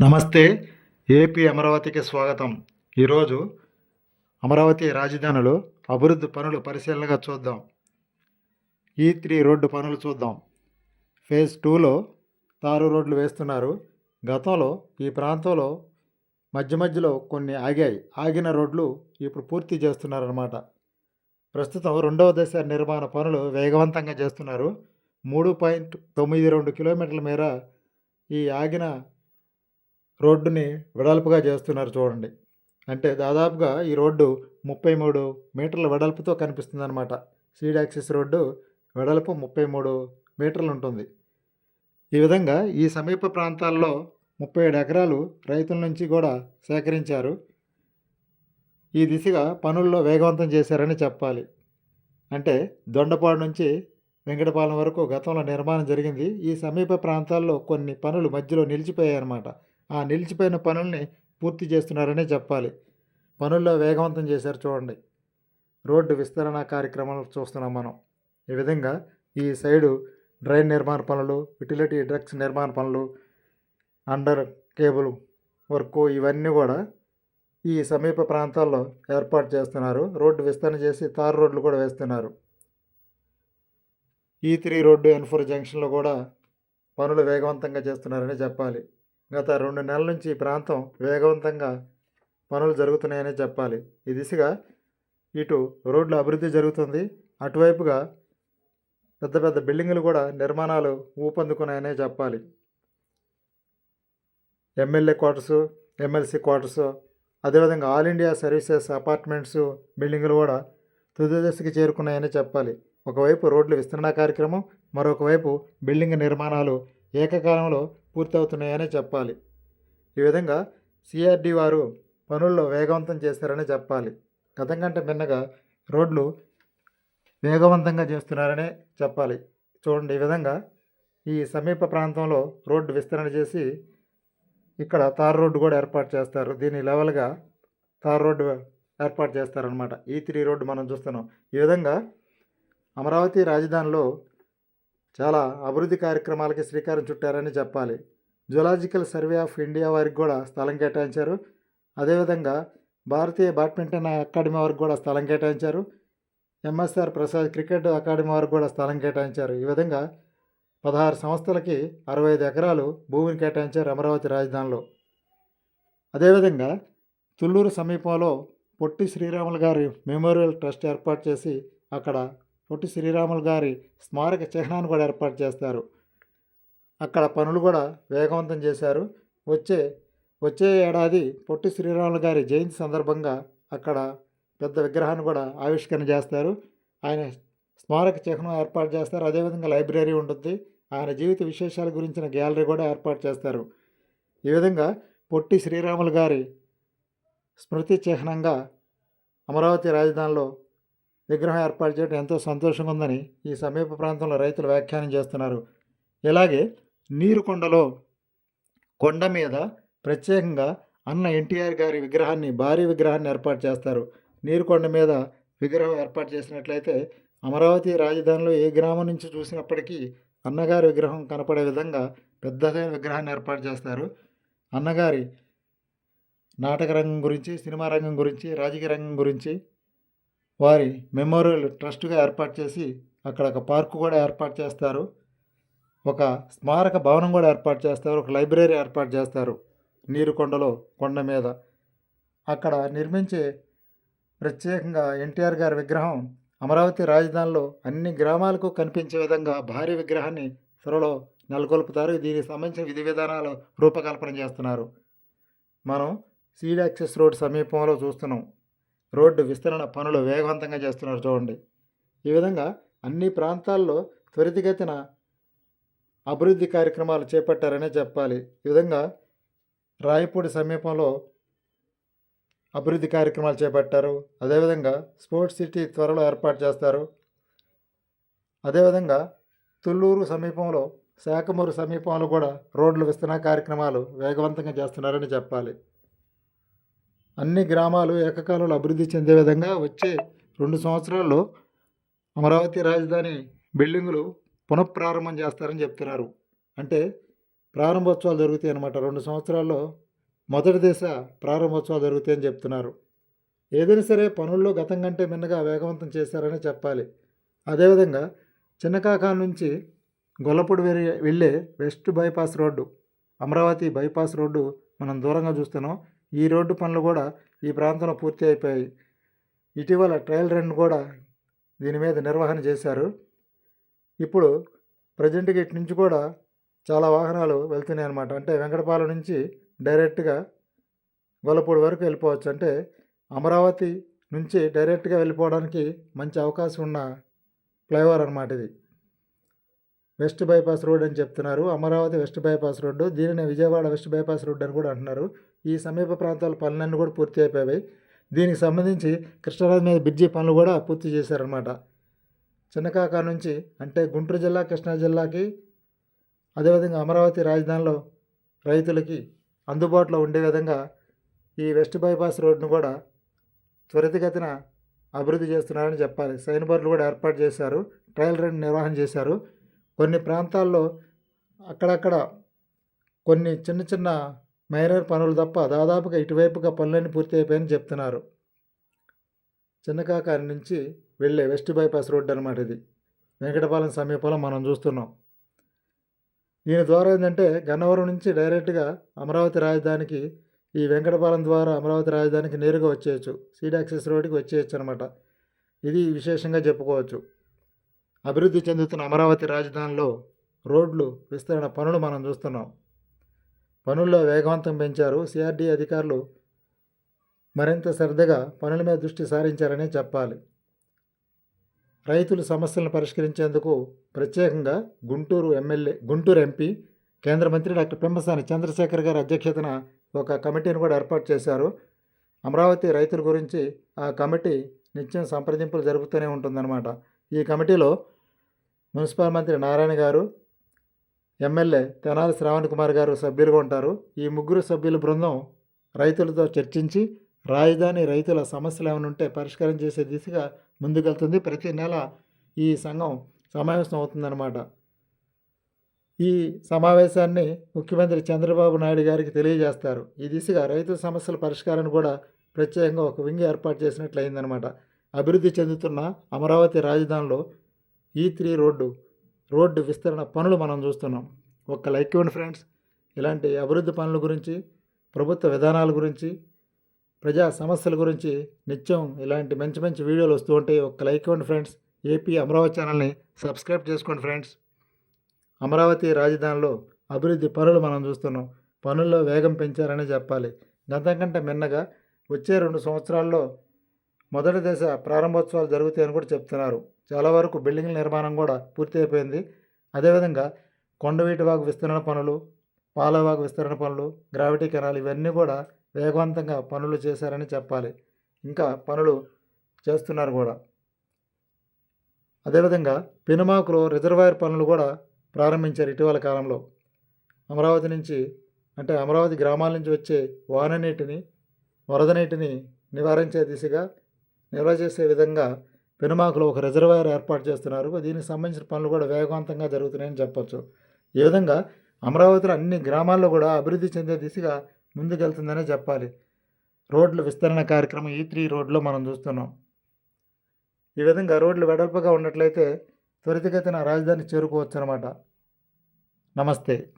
నమస్తే ఏపీ అమరావతికి స్వాగతం. ఈరోజు అమరావతి రాజధానిలో అభివృద్ధి పనులు పరిశీలనగా చూద్దాం. ఈ త్రీ రోడ్డు పనులు చూద్దాం. ఫేజ్ టూలో తారు రోడ్లు వేస్తున్నారు. గతంలో ఈ ప్రాంతంలో మధ్య మధ్యలో కొన్ని ఆగాయి. ఆగిన రోడ్లు ఇప్పుడు పూర్తి చేస్తున్నారన్నమాట. ప్రస్తుతం రెండవ దశ నిర్మాణ పనులు వేగవంతంగా చేస్తున్నారు. మూడు పాయింట్ తొమ్మిది రెండు కిలోమీటర్ల మేర ఈ ఆగిన రోడ్డుని వెడల్పుగా చేస్తున్నారు చూడండి. అంటే దాదాపుగా ఈ రోడ్డు ముప్పై మూడు మీటర్ల వెడల్పుతో కనిపిస్తుంది అనమాట సీడ్ యాక్సిస్ రోడ్డు వెడల్పు ముప్పై మూడు మీటర్లు ఉంటుంది. ఈ విధంగా ఈ సమీప ప్రాంతాల్లో ముప్పై ఏడు ఎకరాలు రైతుల నుంచి కూడా సేకరించారు. ఈ దిశగా పనుల్లో వేగవంతం చేశారని చెప్పాలి. అంటే దొండపాడు నుంచి వెంకటపాలెం వరకు గతంలో నిర్మాణం జరిగింది. ఈ సమీప ప్రాంతాల్లో కొన్ని పనులు మధ్యలో నిలిచిపోయాయన్నమాట. ఆ నిలిచిపోయిన పనుల్ని పూర్తి చేస్తున్నారనే చెప్పాలి. పనుల్లో వేగవంతం చేశారు చూడండి. రోడ్డు విస్తరణ కార్యక్రమాలు చూస్తున్నాం మనం. ఈ విధంగా ఈ సైడు డ్రైన్ నిర్మాణ పనులు యుటిలిటీ డ్రగ్స్ నిర్మాణ పనులు అండర్ కేబుల్ వర్క్ ఇవన్నీ కూడా ఈ సమీప ప్రాంతాల్లో ఏర్పాటు చేస్తున్నారు. రోడ్డు విస్తరణ చేసి తారు రోడ్లు కూడా వేస్తున్నారు. ఈ త్రీ రోడ్డు ఎన్ ఫోర్ జంక్షన్లో కూడా పనులు వేగవంతంగా చేస్తున్నారని చెప్పాలి. గత రెండు నెలల నుంచి ఈ ప్రాంతం వేగవంతంగా పనులు జరుగుతున్నాయనే చెప్పాలి. ఈ దిశగా ఇటు రోడ్ల అభివృద్ధి జరుగుతుంది. అటువైపుగా పెద్ద పెద్ద బిల్డింగులు కూడా నిర్మాణాలు ఊపందుకున్నాయనే చెప్పాలి. ఎమ్మెల్యే క్వార్టర్స్ ఎమ్మెల్సీ క్వార్టర్స్ అదేవిధంగా ఆల్ ఇండియా సర్వీసెస్ అపార్ట్మెంట్స్ బిల్డింగులు కూడా తుది దశకి చేరుకున్నాయని చెప్పాలి. ఒకవైపు రోడ్ల విస్తరణ కార్యక్రమం మరొకవైపు బిల్డింగ్ నిర్మాణాలు ఏకకాలంలో పూర్తవుతున్నాయనే చెప్పాలి. ఈ విధంగా సిఆర్డి వారు పనుల్లో వేగవంతం చేశారని చెప్పాలి. గతం కంటే భిన్నగా రోడ్లు వేగవంతంగా చేస్తున్నారనే చెప్పాలి. చూడండి ఈ విధంగా ఈ సమీప ప్రాంతంలో రోడ్డు విస్తరణ చేసి ఇక్కడ తార్ రోడ్డు కూడా ఏర్పాటు చేస్తారు. దీని లెవెల్గా తార్ రోడ్డు ఏర్పాటు చేస్తారనమాట ఈ త్రీ రోడ్డు మనం చూస్తున్నాం. ఈ విధంగా అమరావతి రాజధానిలో చాలా అభివృద్ధి కార్యక్రమాలకి శ్రీకారం చుట్టారని చెప్పాలి. జులాజికల్ సర్వే ఆఫ్ ఇండియా వారికి కూడా స్థలం కేటాయించారు. అదేవిధంగా భారతీయ బ్యాడ్మింటన్ అకాడమీ వారికి కూడా స్థలం కేటాయించారు. ఎంఎస్ఆర్ ప్రసాద్ క్రికెట్ అకాడమీ వారికి కూడా స్థలం కేటాయించారు. ఈ విధంగా పదహారు సంస్థలకి అరవై ఐదు ఎకరాలు భూమిని కేటాయించారు అమరావతి రాజధానిలో. అదేవిధంగా తుళ్ళూరు సమీపంలో పొట్టి శ్రీరాములు గారి మెమోరియల్ ట్రస్ట్ ఏర్పాటు చేసి అక్కడ పొట్టి శ్రీరాములు గారి స్మారక చిహ్నాన్ని కూడా ఏర్పాటు చేస్తారు. అక్కడ పనులు కూడా వేగవంతం చేశారు. వచ్చే వచ్చే ఏడాది పొట్టి శ్రీరాములు గారి జయంతి సందర్భంగా అక్కడ పెద్ద విగ్రహాన్ని కూడా ఆవిష్కరణ చేస్తారు. ఆయన స్మారక చిహ్నం ఏర్పాటు చేస్తారు. అదేవిధంగా లైబ్రరీ ఉంటుంది. ఆయన జీవిత విశేషాల గురించిన గ్యాలరీ కూడా ఏర్పాటు చేస్తారు. ఈ విధంగా పొట్టి శ్రీరాములు గారి స్మృతి చిహ్నంగా అమరావతి రాజధానిలో విగ్రహం ఏర్పాటు చేయడం ఎంతో సంతోషంగా ఉందని ఈ సమీప ప్రాంతంలో రైతులు వ్యాఖ్యానం చేస్తున్నారు. ఇలాగే నీరుకొండలో కొండ మీద ప్రత్యేకంగా అన్న ఎన్టీఆర్ గారి విగ్రహాన్ని భారీ విగ్రహాన్ని ఏర్పాటు చేస్తారు. నీరుకొండ మీద విగ్రహం ఏర్పాటు చేసినట్లయితే అమరావతి రాజధానిలో ఏ గ్రామం నుంచి చూసినప్పటికీ అన్నగారి విగ్రహం కనపడే విధంగా పెద్దదైన విగ్రహాన్ని ఏర్పాటు చేస్తారు. అన్నగారి నాటక రంగం గురించి సినిమా రంగం గురించి రాజకీయ రంగం గురించి వారి మెమోరియల్ ట్రస్ట్గా ఏర్పాటు చేసి అక్కడ ఒక పార్కు కూడా ఏర్పాటు చేస్తారు. ఒక స్మారక భవనం కూడా ఏర్పాటు చేస్తారు. ఒక లైబ్రరీ ఏర్పాటు చేస్తారు. నీరుకొండలో కొండ మీద. అక్కడ నిర్మించే ప్రత్యేకంగా ఎన్టీఆర్ గారి విగ్రహం అమరావతి రాజధానిలో అన్ని గ్రామాలకు కనిపించే విధంగా భారీ విగ్రహాన్ని త్వరలో నెలకొల్పుతారు. దీనికి సంబంధించిన విధి విధానాలు రూపకల్పన చేస్తున్నారు. మనం సీడ్ యాక్సెస్ రోడ్ సమీపంలో చూస్తున్నాం. రోడ్డు విస్తరణ పనులు వేగవంతంగా చేస్తున్నారు చూడండి. ఈ విధంగా అన్ని ప్రాంతాల్లో త్వరితగతిన అభివృద్ధి కార్యక్రమాలు చేపట్టారనే చెప్పాలి. ఈ విధంగా రాయపూడి సమీపంలో అభివృద్ధి కార్యక్రమాలు చేపట్టారు. అదేవిధంగా స్పోర్ట్స్ సిటీ త్వరలో ఏర్పాటు చేస్తారు. అదేవిధంగా తుళ్ళూరు సమీపంలో శాఖమూరు సమీపంలో కూడా రోడ్లు విస్తరణ కార్యక్రమాలు వేగవంతంగా చేస్తున్నారని చెప్పాలి. అన్ని గ్రామాలు ఏకకాలంలో అభివృద్ధి చెందే విధంగా వచ్చే రెండు సంవత్సరాల్లో అమరావతి రాజధాని బిల్డింగులు పునఃప్రారంభం చేస్తారని చెప్తున్నారు. అంటే ప్రారంభోత్సవాలు జరుగుతాయి అన్నమాట. రెండు సంవత్సరాల్లో మొదటి దశ ప్రారంభోత్సవాలు జరుగుతాయని చెప్తున్నారు. ఏదైనా సరే పనుల్లో గతం కంటే మిన్నగా వేగవంతం చేశారని చెప్పాలి. అదేవిధంగా చిన్నకాకా నుంచి గొల్లపూడి వెళ్ళే west bypass road Amaravati bypass road మనం దూరంగా చూస్తున్నాం. ఈ రోడ్డు పనులు కూడా ఈ ప్రాంతంలో పూర్తి అయిపోయాయి. ఇటీవల ట్రయల్ రన్ కూడా దీని మీద నిర్వహణ చేశారు. ఇప్పుడు ప్రజెంట్ ఇటు నుంచి కూడా చాలా వాహనాలు వెళ్తున్నాయి అన్నమాట. అంటే వెంకటపాలెం నుంచి డైరెక్ట్గా గొల్లపూడి వరకు వెళ్ళిపోవచ్చు. అంటే అమరావతి నుంచి డైరెక్ట్గా వెళ్ళిపోవడానికి మంచి అవకాశం ఉన్న ఫ్లైఓవర్ అనమాట ఇది. వెస్ట్ బైపాస్ రోడ్ అని చెప్తున్నారు. అమరావతి వెస్ట్ బైపాస్ రోడ్డు దీనిని విజయవాడ వెస్ట్ బైపాస్ రోడ్ అని కూడా అంటున్నారు. ఈ సమీప ప్రాంతాల పనులన్నీ కూడా పూర్తి అయిపోయాయి. దీనికి సంబంధించి కృష్ణానది మీద బ్రిడ్జి పనులు కూడా పూర్తి చేశారనమాట చిన్నకాక నుంచి అంటే గుంటూరు జిల్లా కృష్ణా జిల్లాకి అదేవిధంగా అమరావతి రాజధానిలో రైతులకి అందుబాటులో ఉండే విధంగా ఈ వెస్ట్ బైపాస్ రోడ్డును కూడా త్వరితగతిన అభివృద్ధి చేస్తున్నారని చెప్పాలి. సైన్ బోర్డులు కూడా ఏర్పాటు చేశారు ట్రయల్ రన్ నిర్వహణ చేశారు. కొన్ని ప్రాంతాల్లో అక్కడక్కడ కొన్ని చిన్న చిన్న మైనర్ పనులు తప్ప దాదాపుగా ఇటువైపుగా పనులన్నీ పూర్తి చెప్తున్నారు. చిన్నకాకారి నుంచి వెళ్ళే వెస్ట్ బైపాస్ రోడ్డు అనమాట ఇది. వెంకటపాలెం సమీపంలో మనం చూస్తున్నాం. దీని ద్వారా ఏంటంటే గన్నవరం నుంచి డైరెక్ట్గా అమరావతి రాజధానికి ఈ వెంకటపాలెం ద్వారా అమరావతి రాజధానికి నేరుగా వచ్చేయచ్చు. సీడ్ యాక్సెస్ రోడ్డుకి వచ్చేయచ్చు అనమాట ఇది విశేషంగా చెప్పుకోవచ్చు. అభివృద్ధి చెందుతున్న అమరావతి రాజధానిలో రోడ్లు విస్తరణ పనులు మనం చూస్తున్నాం. పనుల్లో వేగవంతం పెంచారు సిఆర్డీ అధికారులు. మరింత శ్రద్ధగా పనుల మీద దృష్టి సారించారనే చెప్పాలి. రైతుల సమస్యలను పరిష్కరించేందుకు ప్రత్యేకంగా గుంటూరు ఎమ్మెల్యే గుంటూరు ఎంపీ కేంద్ర మంత్రి డాక్టర్ పెంపసాని చంద్రశేఖర్ గారి అధ్యక్షతన ఒక కమిటీని కూడా ఏర్పాటు చేశారు. అమరావతి రైతుల గురించి ఆ కమిటీ నిత్యం సంప్రదింపులు జరుపుతూనే ఉంటుందన్నమాట. ఈ కమిటీలో మున్సిపల్ మంత్రి నారాయణ గారు ఎమ్మెల్యే తెనాలి శ్రావణ్ కుమార్ గారు సభ్యులుగా ఉంటారు. ఈ ముగ్గురు సభ్యుల బృందం రైతులతో చర్చించి రాజధాని రైతుల సమస్యలు ఏమైనా ఉంటే పరిష్కారం చేసే దిశగా ముందుకెళ్తుంది. ప్రతి నెల ఈ సంఘం సమావేశం అవుతుందన్నమాట. ఈ సమావేశాన్ని ముఖ్యమంత్రి చంద్రబాబు నాయుడు గారికి తెలియజేస్తారు. ఈ దిశగా రైతు సమస్యల పరిష్కారాన్ని కూడా ప్రత్యేకంగా ఒక వింగ్ ఏర్పాటు చేసినట్లు అయిందనమాట అభివృద్ధి చెందుతున్న అమరావతి రాజధానిలో ఈ త్రీ రోడ్డు రోడ్డు విస్తరణ పనులు మనం చూస్తున్నాం. ఒక్క లైక్ ఇవ్వండి ఫ్రెండ్స్. ఇలాంటి అభివృద్ధి పనుల గురించి ప్రభుత్వ విధానాల గురించి ప్రజా సమస్యల గురించి నిత్యం ఇలాంటి మంచి మంచి వీడియోలు వస్తూ ఉంటాయి ఒక్క లైక్ ఇవ్వండి ఫ్రెండ్స్. ఏపీ అమరావతి ఛానల్ని సబ్స్క్రైబ్ చేసుకోండి ఫ్రెండ్స్. అమరావతి రాజధానిలో అభివృద్ధి పనులు మనం చూస్తున్నాం. పనుల్లో వేగం పెంచారనే చెప్పాలి. గతం కంటే మిన్నగా వచ్చే రెండు సంవత్సరాల్లో మొదటి దశ ప్రారంభోత్సవాలు జరుగుతాయని కూడా చెప్తున్నారు. చాలా వరకు బిల్డింగ్ల నిర్మాణం కూడా పూర్తి అయిపోయింది. అదేవిధంగా కొండవీటి వాగు విస్తరణ పనులు పాలవాగు విస్తరణ పనులు గ్రావిటీ కెనాల్ ఇవన్నీ కూడా వేగవంతంగా పనులు చేశారని చెప్పాలి. ఇంకా పనులు చేస్తున్నారు కూడా. అదేవిధంగా పెనుమాకులో రిజర్వాయర్ పనులు కూడా ప్రారంభించారు ఇటీవల కాలంలో. అమరావతి నుంచి అంటే అమరావతి గ్రామాల నుంచి వచ్చే వాన నీటిని వరద నీటిని నివారించే దిశగా నిల్వ చేసే విధంగా పెనుమాకులో ఒక రిజర్వాయర్ ఏర్పాటు చేస్తున్నారు. దీనికి సంబంధించిన పనులు కూడా వేగవంతంగా జరుగుతున్నాయని చెప్పొచ్చు. ఈ విధంగా అమరావతిలో అన్ని గ్రామాల్లో కూడా అభివృద్ధి చెందే దిశగా ముందుకెళ్తుందనే చెప్పాలి. రోడ్ల విస్తరణ కార్యక్రమం ఈ త్రీ రోడ్లో మనం చూస్తున్నాం. ఈ విధంగా రోడ్లు వెడల్పుగా ఉన్నట్లయితే త్వరితగతిన రాజధాని చేరుకోవచ్చు అనమాట నమస్తే.